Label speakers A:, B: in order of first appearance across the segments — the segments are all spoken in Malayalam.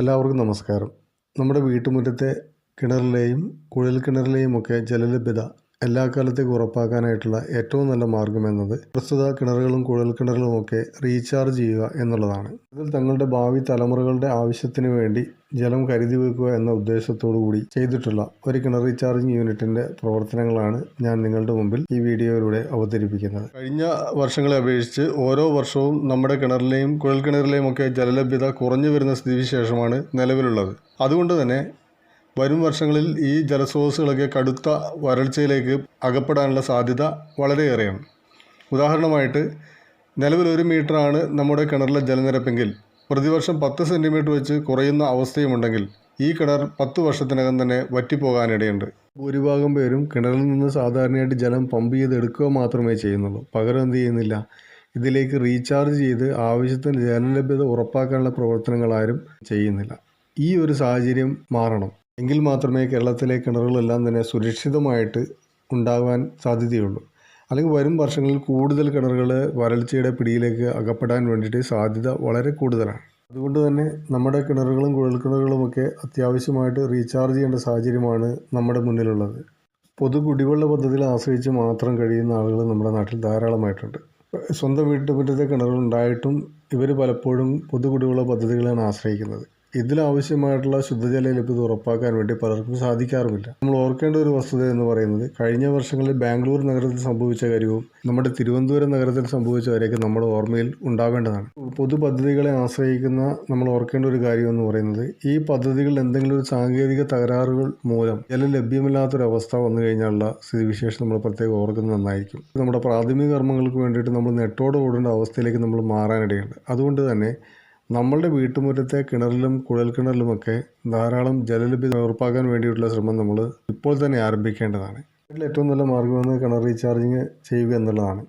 A: എല്ലാവർക്കും നമസ്കാരം. നമ്മുടെ വീട്ടുമുറ്റത്തെ കിണറിലെയും കുഴൽ കിണറിലെയും ഒക്കെ ജലലഭ്യത എല്ലാ കാലത്തേക്കും ഉറപ്പാക്കാനായിട്ടുള്ള ഏറ്റവും നല്ല മാർഗം എന്നത് പ്രസ്തുത കിണറുകളും കുഴൽ കിണറുകളും ഒക്കെ റീചാർജ് ചെയ്യുക എന്നുള്ളതാണ്. ഇതിൽ തങ്ങളുടെ ഭാവി തലമുറകളുടെ ആവശ്യത്തിന് വേണ്ടി ജലം കരുതി വെക്കുക എന്ന ഉദ്ദേശത്തോടു കൂടി ചെയ്തിട്ടുള്ള ഒരു കിണർ റീചാർജിംഗ് യൂണിറ്റിന്റെ പ്രവർത്തനങ്ങളാണ് ഞാൻ നിങ്ങളുടെ മുമ്പിൽ ഈ വീഡിയോയിലൂടെ അവതരിപ്പിക്കുന്നത്. കഴിഞ്ഞ വർഷങ്ങളെ അപേക്ഷിച്ച് ഓരോ വർഷവും നമ്മുടെ കിണറിലെയും കുഴൽക്കിണറിലെയും ഒക്കെ ജലലഭ്യത കുറഞ്ഞു വരുന്ന സ്ഥിതിവിശേഷമാണ് നിലവിലുള്ളത്. അതുകൊണ്ട് തന്നെ വരും വർഷങ്ങളിൽ ഈ ജലസ്രോതസ്സുകളൊക്കെ കടുത്ത വരൾച്ചയിലേക്ക് അകപ്പെടാനുള്ള സാധ്യത വളരെയേറെയാണ്. ഉദാഹരണമായിട്ട് നിലവിൽ ഒരു മീറ്ററാണ് നമ്മുടെ കിണറിലെ ജലനിരപ്പെങ്കിൽ പ്രതിവർഷം പത്ത് സെന്റിമീറ്റർ വെച്ച് കുറയുന്ന അവസ്ഥയുമുണ്ടെങ്കിൽ ഈ കിണർ പത്ത് വർഷത്തിനകം തന്നെ വറ്റിപ്പോകാനിടയുണ്ട്. ഭൂരിഭാഗം പേരും കിണറിൽ നിന്ന് സാധാരണയായിട്ട് ജലം പമ്പ് ചെയ്ത് എടുക്കുക മാത്രമേ ചെയ്യുന്നുള്ളൂ. പകരം എന്ത് ചെയ്യുന്നില്ല. ഇതിലേക്ക് റീചാർജ് ചെയ്ത് ആവശ്യത്തിന് ജലലഭ്യത ഉറപ്പാക്കാനുള്ള പ്രവർത്തനങ്ങൾ ആരും ചെയ്യുന്നില്ല. ഈ ഒരു സാഹചര്യം മാറണം. എങ്കിൽ മാത്രമേ കേരളത്തിലെ കിണറുകളെല്ലാം തന്നെ സുരക്ഷിതമായിട്ട് ഉണ്ടാകാൻ സാധ്യതയുള്ളൂ. അല്ലെങ്കിൽ വരും വർഷങ്ങളിൽ കൂടുതൽ കിണറുകൾ വരൾച്ചയുടെ പിടിയിലേക്ക് അകപ്പെടാൻ വേണ്ടിയിട്ട് സാധ്യത വളരെ കൂടുതലാണ്. അതുകൊണ്ട് തന്നെ നമ്മുടെ കിണറുകളും കുഴൽക്കിണറുകളുമൊക്കെ അത്യാവശ്യമായിട്ട് റീചാർജ് ചെയ്യേണ്ട സാഹചര്യമാണ് നമ്മുടെ മുന്നിലുള്ളത്. പൊതു കുടിവെള്ള പദ്ധതിയിൽ ആശ്രയിച്ച് മാത്രം കഴിയുന്ന ആളുകൾ നമ്മുടെ നാട്ടിൽ ധാരാളമായിട്ടുണ്ട്. സ്വന്തം വീട്ടുമുറ്റത്തെ കിണറുകൾ ഉണ്ടായിട്ടും ഇവർ പലപ്പോഴും പൊതു കുടിവെള്ള പദ്ധതികളാണ് ആശ്രയിക്കുന്നത്. ഇതിലാവശ്യമായിട്ടുള്ള ശുദ്ധജല ലഭ്യത ഉറപ്പാക്കാൻ വേണ്ടി പലർക്കും സാധിക്കാറുമില്ല. നമ്മൾ ഓർക്കേണ്ട ഒരു വസ്തുത എന്ന് പറയുന്നത് കഴിഞ്ഞ വർഷങ്ങളിൽ ബാംഗ്ലൂർ നഗരത്തിൽ സംഭവിച്ച കാര്യവും നമ്മുടെ തിരുവനന്തപുരം നഗരത്തിൽ സംഭവിച്ച കാര്യമൊക്കെ നമ്മുടെ ഓർമ്മയിൽ ഉണ്ടാവേണ്ടതാണ്. പൊതു പദ്ധതികളെ ആശ്രയിക്കുന്ന നമ്മൾ ഓർക്കേണ്ട ഒരു കാര്യം എന്ന് പറയുന്നത് ഈ പദ്ധതികളിൽ എന്തെങ്കിലും ഒരു സാങ്കേതിക തകരാറുകൾ മൂലം ജലം ലഭ്യമല്ലാത്തൊരവസ്ഥ വന്നു കഴിഞ്ഞാലുള്ള സ്ഥിതിവിശേഷം നമ്മൾ പ്രത്യേകം ഓർക്കുന്നത് നന്നായിരിക്കും. നമ്മുടെ പ്രാഥമിക കർമ്മങ്ങൾക്ക് വേണ്ടിയിട്ട് നമ്മൾ നെട്ടോടെ ഓടേണ്ട അവസ്ഥയിലേക്ക് നമ്മൾ മാറാനിടയുണ്ട്. അതുകൊണ്ട് തന്നെ നമ്മളുടെ വീട്ടുമുറ്റത്തെ കിണറിലും കുഴൽക്കിണറിലുമൊക്കെ ധാരാളം ജലലഭ്യത ഉറപ്പാക്കാൻ വേണ്ടിയിട്ടുള്ള ശ്രമം നമ്മൾ ഇപ്പോൾ തന്നെ ആരംഭിക്കേണ്ടതാണ്. ഏറ്റവും നല്ല മാർഗമെന്ന് കിണർ റീചാർജിങ് ചെയ്യുക എന്നുള്ളതാണ്.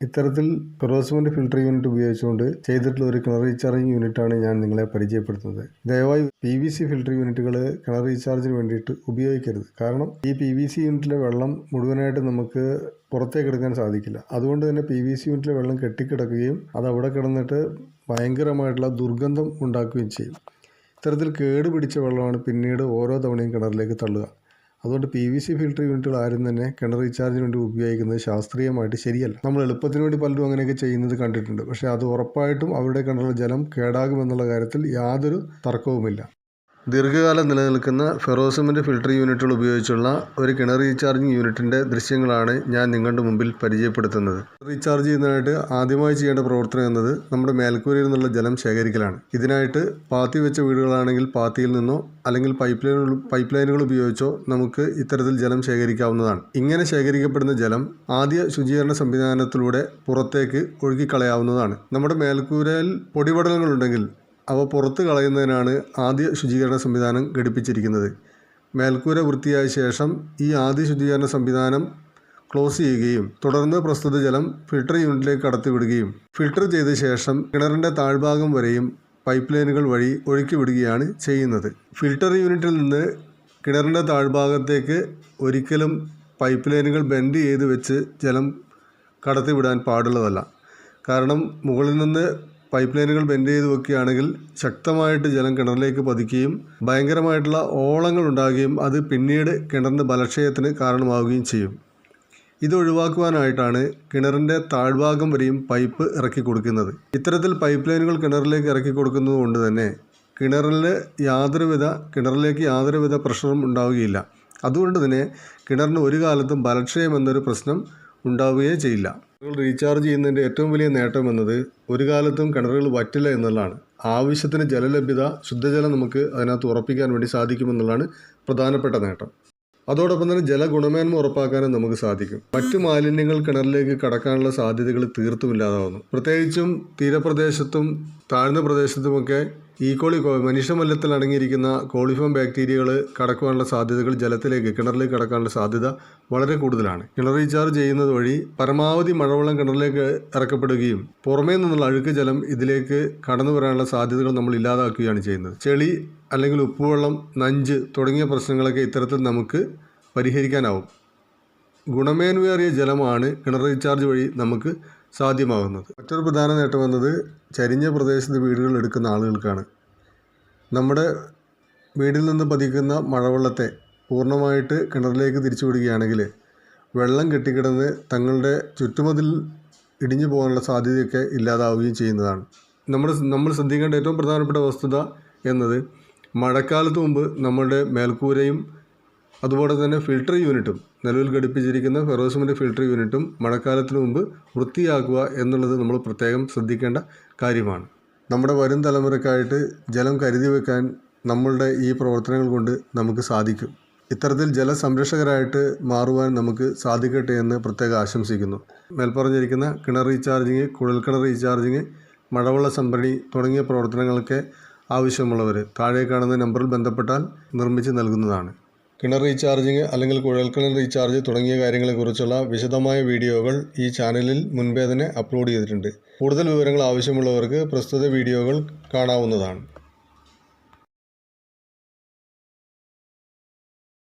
A: ഇത്തരത്തിൽ പെറോസിമെന്റ് ഫിൽട്ടർ യൂണിറ്റ് ഉപയോഗിച്ചുകൊണ്ട് ചെയ്തിട്ടുള്ള ഒരു കിണർ റീചാർജിങ് യൂണിറ്റാണ് ഞാൻ നിങ്ങളെ പരിചയപ്പെടുത്തുന്നത്. ദയവായി പി വി സി ഫിൽട്ടർ യൂണിറ്റുകൾ കിണർ റീചാർജിന് വേണ്ടിയിട്ട് ഉപയോഗിക്കരുത്. കാരണം ഈ പി വി സി യൂണിറ്റിലെ വെള്ളം മുഴുവനായിട്ട് നമുക്ക് പുറത്തേക്ക് എടുക്കാൻ സാധിക്കില്ല. അതുകൊണ്ട് തന്നെ പി വി സി യൂണിറ്റിലെ വെള്ളം കെട്ടിക്കിടക്കുകയും അത് അവിടെ കിടന്നിട്ട് ഭയങ്കരമായിട്ടുള്ള ദുർഗന്ധം ഉണ്ടാക്കുകയും ചെയ്യും. ഇത്തരത്തിൽ കേട് പിടിച്ച വെള്ളമാണ് പിന്നീട് ഓരോ തവണയും കിണറിലേക്ക് തള്ളുക. അതുകൊണ്ട് പി വി സി ഫിൽട്ടർ യൂണിറ്റുകൾ ആരും തന്നെ കിണർ റീചാർജിന് വേണ്ടി ഉപയോഗിക്കുന്നത് ശാസ്ത്രീയമായിട്ട് ശരിയല്ല. നമ്മൾ എളുപ്പത്തിന് വേണ്ടി പലരും അങ്ങനെയൊക്കെ ചെയ്യുന്നത് കണ്ടിട്ടുണ്ട്. പക്ഷേ അത് ഉറപ്പായിട്ടും അവരുടെ കിണറിലെ ജലം കേടാകുമെന്നുള്ള കാര്യത്തിൽ യാതൊരു തർക്കവുമില്ല. ദീർഘകാലം നിലനിൽക്കുന്ന ഫെറോസിമെന്റ് ഫിൽട്ടർ യൂണിറ്റുകൾ ഉപയോഗിച്ചുള്ള ഒരു കിണർ റീചാർജിംഗ് യൂണിറ്റിന്റെ ദൃശ്യങ്ങളാണ് ഞാൻ നിങ്ങളുടെ മുമ്പിൽ പരിചയപ്പെടുത്തുന്നത്. റീചാർജ് ചെയ്യുന്നതിനായിട്ട് ആദ്യമായി ചെയ്യേണ്ട പ്രവർത്തനം എന്നത് നമ്മുടെ മേൽക്കൂരയിൽ നിന്നുള്ള ജലം ശേഖരിക്കലാണ്. ഇതിനായിട്ട് പാത്തി വെച്ച വീടുകളാണെങ്കിൽ പാത്തിയിൽ നിന്നോ അല്ലെങ്കിൽ പൈപ്പ് ലൈനുകൾ പൈപ്പ് ലൈനുകൾ ഉപയോഗിച്ചോ നമുക്ക് ഇത്തരത്തിൽ ജലം ശേഖരിക്കാവുന്നതാണ്. ഇങ്ങനെ ശേഖരിക്കപ്പെടുന്ന ജലം ആദ്യ ശുചീകരണ സംവിധാനത്തിലൂടെ പുറത്തേക്ക് ഒഴുകിക്കളയാവുന്നതാണ്. നമ്മുടെ മേൽക്കൂരയിൽ പൊടിപടലങ്ങളുണ്ടെങ്കിൽ അവ പുറത്ത് കളയുന്നതിനാണ് ആദ്യ ശുചീകരണ സംവിധാനം ഘടിപ്പിച്ചിരിക്കുന്നത്. മേൽക്കൂര വൃത്തിയായ ശേഷം ഈ ആദ്യ ശുചീകരണ സംവിധാനം ക്ലോസ് ചെയ്യുകയും തുടർന്ന് പ്രസ്തുത ജലം ഫിൽട്ടർ യൂണിറ്റിലേക്ക് കടത്തിവിടുകയും ഫിൽട്ടർ ചെയ്ത ശേഷം കിണറിന്റെ താഴ്ഭാഗം വരെയും പൈപ്പ് ലൈനുകൾ വഴി ഒഴുക്കി വിടുകയാണ് ചെയ്യുന്നത്. ഫിൽട്ടർ യൂണിറ്റിൽ നിന്ന് കിണറിന്റെ താഴ്ഭാഗത്തേക്ക് ഒരിക്കലും പൈപ്പ് ലൈനുകൾ ബെൻഡ് ചെയ്ത് വെച്ച് ജലം കടത്തിവിടാൻ പാടുള്ളതല്ല. കാരണം മുകളിൽ നിന്ന് പൈപ്പ് ലൈനുകൾ ബെൻഡ് ചെയ്ത് വെക്കുകയാണെങ്കിൽ ശക്തമായിട്ട് ജലം കിണറിലേക്ക് പതിക്കുകയും ഭയങ്കരമായിട്ടുള്ള ഓളങ്ങൾ ഉണ്ടാകുകയും അത് പിന്നീട് കിണറിന്റെ ബലക്ഷയത്തിന് കാരണമാവുകയും ചെയ്യും. ഇത് ഒഴിവാക്കുവാനായിട്ടാണ് കിണറിന്റെ താഴ്ഭാഗം വരെയും പൈപ്പ് ഇറക്കി കൊടുക്കുന്നത്. ഇത്തരത്തിൽ പൈപ്പ് ലൈനുകൾ കിണറിലേക്ക് ഇറക്കി കൊടുക്കുന്നത് കൊണ്ട് തന്നെ കിണറിൽ യാതൊരുവിധ കിണറിലേക്ക് യാതൊരുവിധ പ്രഷറും ഉണ്ടാവുകയില്ല. അതുകൊണ്ട് തന്നെ കിണറിന് ഒരു കാലത്തും ബലക്ഷയം എന്നൊരു പ്രശ്നം ഉണ്ടാവുകയേ ചെയ്യില്ല. കിണറുകൾ റീചാർജ് ചെയ്യുന്നതിന്റെ ഏറ്റവും വലിയ നേട്ടം എന്നത് ഒരു കാലത്തും കിണറുകൾ വറ്റില്ല എന്നുള്ളതാണ്. ആവശ്യത്തിന് ജലലഭ്യത ശുദ്ധജലം നമുക്ക് അതിനകത്ത് ഉറപ്പിക്കാൻ വേണ്ടി സാധിക്കുമെന്നുള്ളതാണ് പ്രധാനപ്പെട്ട നേട്ടം. അതോടൊപ്പം തന്നെ ജലഗുണമേന്മ ഉറപ്പാക്കാനും നമുക്ക് സാധിക്കും. മറ്റു മാലിന്യങ്ങൾ കിണറിലേക്ക് കടക്കാനുള്ള സാധ്യതകൾ തീർത്തും ഇല്ലാതാവുന്നു. പ്രത്യേകിച്ചും തീരപ്രദേശത്തും താഴ്ന്ന പ്രദേശത്തുമൊക്കെ ഈക്കോളി മനുഷ്യമല്ലത്തിൽ അടങ്ങിയിരിക്കുന്ന കോളിഫോം ബാക്ടീരിയകൾ കടക്കുവാനുള്ള സാധ്യതകൾ ജലത്തിലേക്ക് കിണറിലേക്ക് കടക്കാനുള്ള സാധ്യത വളരെ കൂടുതലാണ്. കിണർ റീചാർജ് ചെയ്യുന്നത് വഴി പരമാവധി മഴവെള്ളം കിണറിലേക്ക് ഇറക്കപ്പെടുകയും പുറമേ നിന്നുള്ള അഴുക്ക് ജലം ഇതിലേക്ക് കടന്നു വരാനുള്ള സാധ്യതകൾ നമ്മൾ ഇല്ലാതാക്കുകയാണ് ചെയ്യുന്നത്. ചെളി അല്ലെങ്കിൽ ഉപ്പുവെള്ളം നഞ്ച് തുടങ്ങിയ പ്രശ്നങ്ങളൊക്കെ ഇത്തരത്തിൽ നമുക്ക് പരിഹരിക്കാനാവും. ഗുണമേന്മയേറിയ ജലമാണ് കിണർ റീചാർജ് വഴി നമുക്ക് സാധ്യമാകുന്നത് മറ്റൊരു പ്രധാന നേട്ടം എന്നത് ചരിഞ്ഞ പ്രദേശത്ത് വീടുകൾ എടുക്കുന്ന ആളുകൾക്കാണ്. നമ്മുടെ വീടിൽ നിന്ന് പതിക്കുന്ന മഴവെള്ളത്തെ പൂർണമായിട്ട് കിണറിലേക്ക് തിരിച്ചു വിടുകയാണെങ്കിൽ വെള്ളം കെട്ടിക്കിടന്ന് തങ്ങളുടെ ചുറ്റുമതിൽ ഇടിഞ്ഞു പോകാനുള്ള സാധ്യതയൊക്കെ ഇല്ലാതാവുകയും ചെയ്യുന്നതാണ്. നമ്മൾ നമ്മൾ ശ്രദ്ധിക്കേണ്ട ഏറ്റവും പ്രധാനപ്പെട്ട വസ്തുത എന്നത് മഴക്കാലത്ത് മുമ്പ് നമ്മളുടെ മേൽക്കൂരയും അതുപോലെ തന്നെ ഫിൽട്ടർ യൂണിറ്റും നിലവിൽ ഘടിപ്പിച്ചിരിക്കുന്ന ഫെറോസിമിന്റെ ഫിൽട്ടർ യൂണിറ്റും മഴക്കാലത്തിന് മുമ്പ് വൃത്തിയാക്കുക എന്നുള്ളത് നമ്മൾ പ്രത്യേകം ശ്രദ്ധിക്കേണ്ട കാര്യമാണ്. നമ്മുടെ വരും തലമുറക്കായിട്ട് ജലം കരുതി വെക്കാൻ നമ്മളുടെ ഈ പ്രവർത്തനങ്ങൾ കൊണ്ട് നമുക്ക് സാധിക്കും. ഇത്തരത്തിൽ ജലസംരക്ഷകരായിട്ട് മാറുവാൻ നമുക്ക് സാധിക്കട്ടെ എന്ന് പ്രത്യേകം ആശംസിക്കുന്നു. മേൽപ്പറഞ്ഞിരിക്കുന്ന കിണർ റീചാർജിങ് കുഴൽക്കിണർ റീചാർജിങ് മഴവെള്ള സംഭരണി തുടങ്ങിയ പ്രവർത്തനങ്ങൾക്ക് ആവശ്യമുള്ളവർ താഴെ കാണുന്ന നമ്പറിൽ ബന്ധപ്പെട്ടാൽ നിർമ്മിച്ച് നൽകുന്നതാണ്. കിണർ റീചാർജിങ് അല്ലെങ്കിൽ കുഴൽക്കിണർ റീചാർജ് തുടങ്ങിയ കാര്യങ്ങളെക്കുറിച്ചുള്ള വിശദമായ വീഡിയോകൾ ഈ ചാനലിൽ മുൻപേ തന്നെ അപ്ലോഡ് ചെയ്തിട്ടുണ്ട്. കൂടുതൽ വിവരങ്ങൾ ആവശ്യമുള്ളവർക്ക് പ്രസ്തുത വീഡിയോകൾ കാണാവുന്നതാണ്.